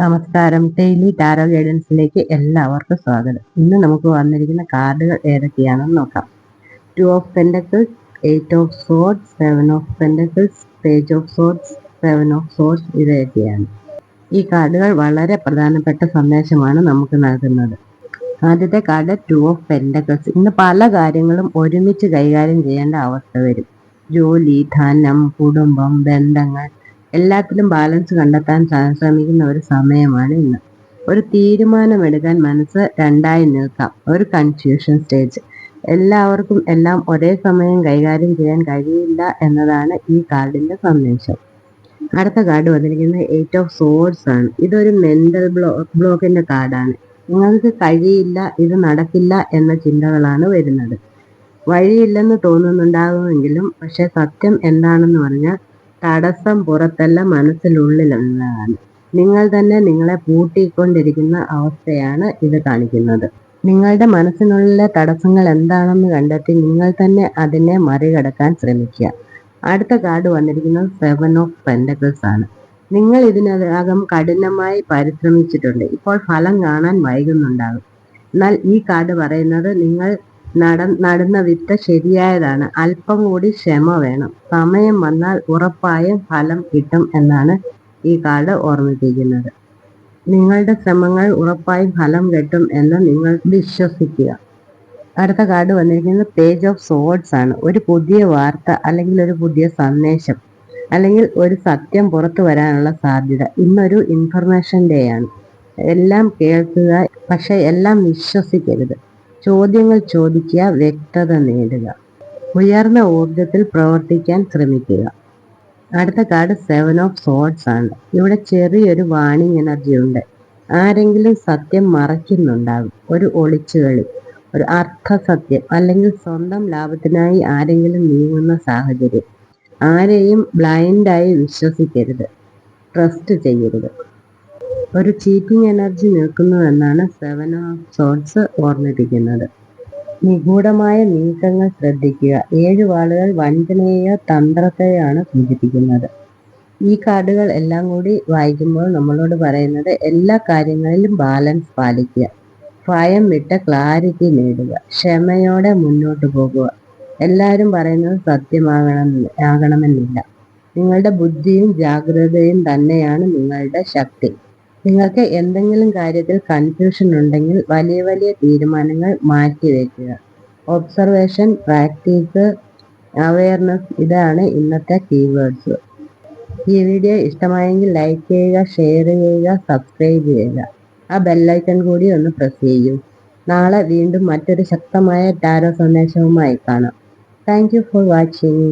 നമസ്കാരം. Daily tarot ഗൈഡൻസിലേക്ക് എല്ലാവർക്കും സ്വാഗതം. ഇന്ന് നമുക്ക് വന്നിരിക്കുന്ന കാർഡുകൾ ഏതൊക്കെയാണെന്ന് നോക്കാം. Two of pentacles eight of swords seven of pentacles page of swords seven of swords ഇതൊക്കെയാണ് ഈ കാർഡുകൾ വളരെ പ്രധാനപ്പെട്ട സന്ദേശമാണ് നമുക്ക് നൽകുന്നത്. ആദ്യത്തെ കാർഡ് ടു ഓഫ് പെൻഡക്കിൾസ് ഇന്ന് പല കാര്യങ്ങളും ഒരുമിച്ച് കൈകാര്യം ചെയ്യേണ്ട അവസ്ഥ വരും. ജോലി ധനം കുടുംബം ബന്ധങ്ങൾ എല്ലാത്തിലും ബാലൻസ് കണ്ടെത്താൻ ശ്രമിക്കുന്ന ഒരു സമയമാണ് ഇന്ന്. ഒരു തീരുമാനമെടുക്കാൻ മനസ്സ് രണ്ടായി നിൽക്കാം. ഒരു കൺഫ്യൂഷൻ സ്റ്റേജ് എല്ലാവർക്കും എല്ലാം ഒരേ സമയം കൈകാര്യം ചെയ്യാൻ കഴിയില്ല എന്നതാണ് ഈ കാർഡിന്റെ സന്ദേശം. അടുത്ത കാർഡ് വന്നിരിക്കുന്നത് എയ്റ്റ് ഓഫ് സോഴ്സ് ആണ്. ഇതൊരു മെന്റൽ ബ്ലോ ബ്ലോക്കിന്റെ കാർഡാണ്. നിങ്ങൾക്ക് കഴിയില്ല ഇത് നടക്കില്ല എന്ന ചിന്തകളാണ് വരുന്നത്. വഴിയില്ലെന്ന് തോന്നുന്നുണ്ടാകുമെങ്കിലും പക്ഷെ സത്യം എന്താണെന്ന് പറഞ്ഞാൽ തടസ്സം പുറത്തല്ല മനസ്സിനുള്ളിലുള്ളതാണ് നിങ്ങൾ തന്നെ നിങ്ങളെ പൂട്ടിക്കൊണ്ടിരിക്കുന്ന അവസ്ഥയാണ് ഇത് കാണിക്കുന്നത്. നിങ്ങളുടെ മനസ്സിനുള്ളിലെ തടസ്സങ്ങൾ എന്താണെന്ന് കണ്ടെത്തി നിങ്ങൾ തന്നെ അതിനെ മറികടക്കാൻ ശ്രമിക്കുക. അടുത്ത കാർഡ് വന്നിരിക്കുന്നത് സെവൻ ഓഫ് പെൻഡക്കിൾസ് ആണ്. നിങ്ങൾ ഇതിനകം കഠിനമായി പരിശ്രമിച്ചിട്ടുണ്ട്. ഇപ്പോൾ ഫലം കാണാൻ വൈകുന്നുണ്ടാകും. എന്നാൽ ഈ കാർഡ് പറയുന്നത് നിങ്ങൾ നട നടുന്ന വിത്ത് ശരിയായതാണ്. അല്പം കൂടി ക്ഷമ വേണം. സമയം വന്നാൽ ഉറപ്പായും ഫലം കിട്ടും എന്നാണ് ഈ കാർഡ് ഓർമ്മിപ്പിക്കുന്നത്. നിങ്ങളുടെ ശ്രമങ്ങൾ ഉറപ്പായും ഫലം കിട്ടും എന്ന് നിങ്ങൾ വിശ്വസിക്കുക. അടുത്ത കാർഡ് വന്നിരിക്കുന്നത് പേജ് ഓഫ് സോഡ്സ് ആണ്. ഒരു പുതിയ വാർത്ത അല്ലെങ്കിൽ ഒരു പുതിയ സന്ദേശം അല്ലെങ്കിൽ ഒരു സത്യം പുറത്തു വരാനുള്ള സാധ്യത. ഇന്നൊരു ഇൻഫർമേഷൻ ഡേ ആണ്. എല്ലാം കേൾക്കുക പക്ഷെ എല്ലാം വിശ്വസിക്കരുത്. ചോദ്യങ്ങൾ ചോദിക്കുക വ്യക്തത നേടുക. ഉയർന്ന ഊർജത്തിൽ പ്രവർത്തിക്കാൻ ശ്രമിക്കുക. അടുത്ത കാർഡ് സെവൻ ഓഫ് സോഡ്സ് ആണ്. ഇവിടെ ചെറിയൊരു വാണിംഗ് എനർജി ഉണ്ട്. ആരെങ്കിലും സത്യം മറയ്ക്കുന്നുണ്ടാകും ഒരു ഒളിച്ചുകളി ഒരു അർത്ഥസത്യം അല്ലെങ്കിൽ സ്വന്തം ലാഭത്തിനായി ആരെങ്കിലും നീങ്ങുന്ന സാഹചര്യം. ആരെയും ബ്ലൈൻഡായി വിശ്വസിക്കരുത്. ട്രസ്റ്റ് ചെയ്യരുത്. ഒരു ചീറ്റിംഗ് എനർജി നിൽക്കുന്നുവെന്നാണ് സെവൻ ഓഫ് സോൾസ് ഓർമ്മിപ്പിക്കുന്നത്. നിഗൂഢമായ നീക്കങ്ങൾ ശ്രദ്ധിക്കുക. ഏഴ് വാളുകൾ വഞ്ചനയെയോ തന്ത്രത്തെയാണ് സൂചിപ്പിക്കുന്നത്. ഈ കാർഡുകൾ എല്ലാം കൂടി വായിക്കുമ്പോൾ നമ്മളോട് പറയുന്നത് എല്ലാ കാര്യങ്ങളിലും ബാലൻസ് പാലിക്കുക. ഭയം വിട്ട് ക്ലാരിറ്റി നേടുക. ക്ഷമയോടെ മുന്നോട്ട് പോകുക. എല്ലാവരും പറയുന്നത് സത്യമാകണം ആകണമെന്നില്ല. നിങ്ങളുടെ ബുദ്ധിയും ജാഗ്രതയും തന്നെയാണ് നിങ്ങളുടെ ശക്തി. നിങ്ങൾക്ക് എന്തെങ്കിലും കാര്യത്തിൽ കൺഫ്യൂഷൻ ഉണ്ടെങ്കിൽ വലിയ വലിയ തീരുമാനങ്ങൾ മാറ്റി മാറ്റിവെക്കുക ഒബ്സർവേഷൻ പ്രാക്ടീസ് അവയർനെസ് ഇതാണ് ഇന്നത്തെ കീവേഡ്സ് ഈ വീഡിയോ ഇഷ്ടമായെങ്കിൽ ലൈക്ക് ചെയ്യുക ഷെയർ ചെയ്യുക സബ്സ്ക്രൈബ് ചെയ്യുക. ആ ബെല്ലൈക്കൺ കൂടി ഒന്ന് പ്രസ് ചെയ്യൂ. നാളെ വീണ്ടും മറ്റൊരു ശക്തമായ ടാരോ സന്ദേശവുമായി കാണാം. Thank for watching